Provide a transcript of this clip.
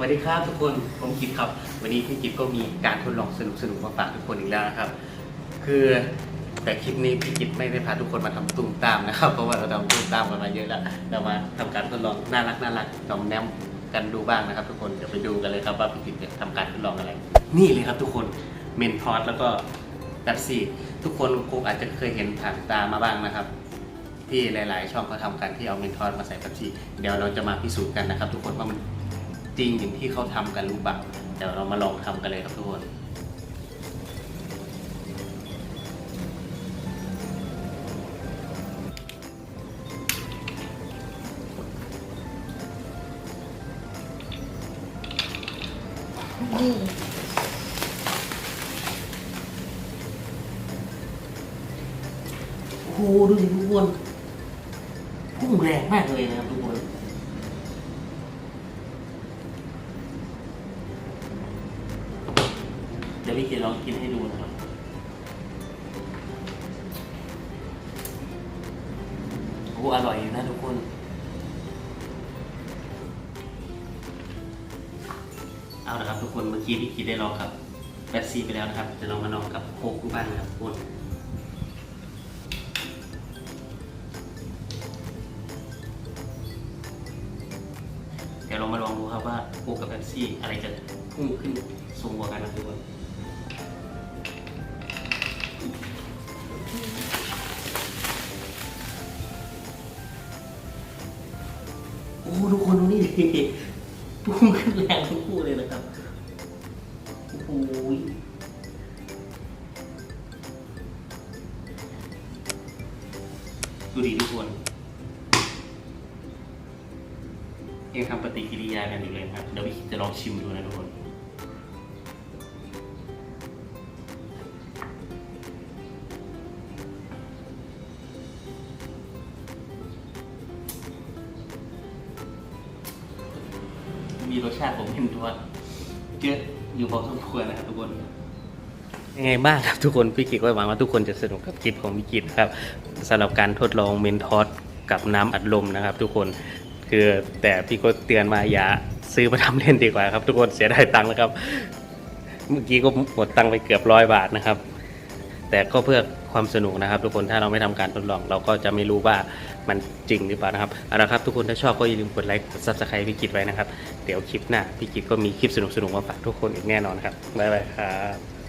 วัสดีครับทุกคนผมกิฟครับ วันนี้พี่กิฟก็มีการทดลองสนุกๆมาฝากทุกคนอีกแล้วนะครับ คือแต่คลิปนี้พี่กิฟไม่ได้พาทุกคนมาทำตุ้มตามนะครับ เพราะว่าเราทำตุ้มตามกันมาเยอะแล้ว เรามาทำการทดลองน่ารักน่ารักจอมแนมกันดูบ้างนะครับ ทุกคนเดี๋ยวไปดูกันเลยครับว่าพี่กิฟจะทำการทดลองอะไร นี่เลยครับทุกคนเมนทอสแล้วก็แป๊บซี่ทุกคนคงอาจจะเคยเห็นผ่านตามาบ้างนะครับที่หลาย ๆ ช่องเขาทำกันที่เอาเมนทอสมาใส่แป๊บซี่เดี๋ยวเราจะมาพิสูจน์กันนะครับ ทุกคนว่ามัน ริงอย่างที่เขาทำกันหรือเปล่าเดี๋ยวเรามาลองทำกันเลยครับทุกคนโอ้โหดูดิทุกคนพุ่งแรงมากเลยนะครับทุกคน เดี๋ยวพี่เกีรลองกินให้ดูนะครับโอ้อร่อยอยู่นะทุกคนเอาละครับทุกคนเมื่อกี้พี่กินได้ลองครับแบตซีไปแล้วนะครับจะลองมาลองกับโคกดูบ้างนะครับทุกคนเดี๋ยวเรามาลองดูครับว่าโคกกับแบตซี่อะไรจะพุ่งขึ้นสูงกว่ากันนะทุกคน อ้ทุกคนดูนี่ดิพุ่งขึ้นแรงทุกคู่เลยนะครับโอ้โหยดูดีทุกคนยังทำปฏิกิริยากันอยู่เลยครับ เดี๋ยวพี่จะลองชิมดูนะทุกคน มีรสชาติผมเห็นตัวเยอะอยู่พอสมควรนะครับทุกคน ยังไงบ้างครับทุกคนพี่กิจก็หวังว่าทุกคนจะสนุกกับคลิปของพี่กิจครับสำหรับการทดลองเมนทอสกับน้ำอัดลมนะครับ ทุกคนคือแต่พี่ก็เตือนมาอย่าซื้อมาทำเล่นดีกว่าครับ ทุกคนเสียดายตังค์แล้วครับ เมื่อกี้ก็หมดตังค์ไปเกือบร้อยบาทนะครับ แต่ก็เพื่อความสนุกนะครับ ทุกคนถ้าเราไม่ทำการทดลอง เราก็จะไม่รู้ว่ามันจริงหรือเปล่านะครับเอาละครับทุกคนถ้าชอบก็อย่าลืมกดไลค์กดซับสไครต์พี่กิจไว้นะครับ เดี๋ยวคลิปหน้าพี่กิจก็มีคลิปสนุกๆมาฝากทุกคนอีกแน่นอนครับบ๊ายบายครับ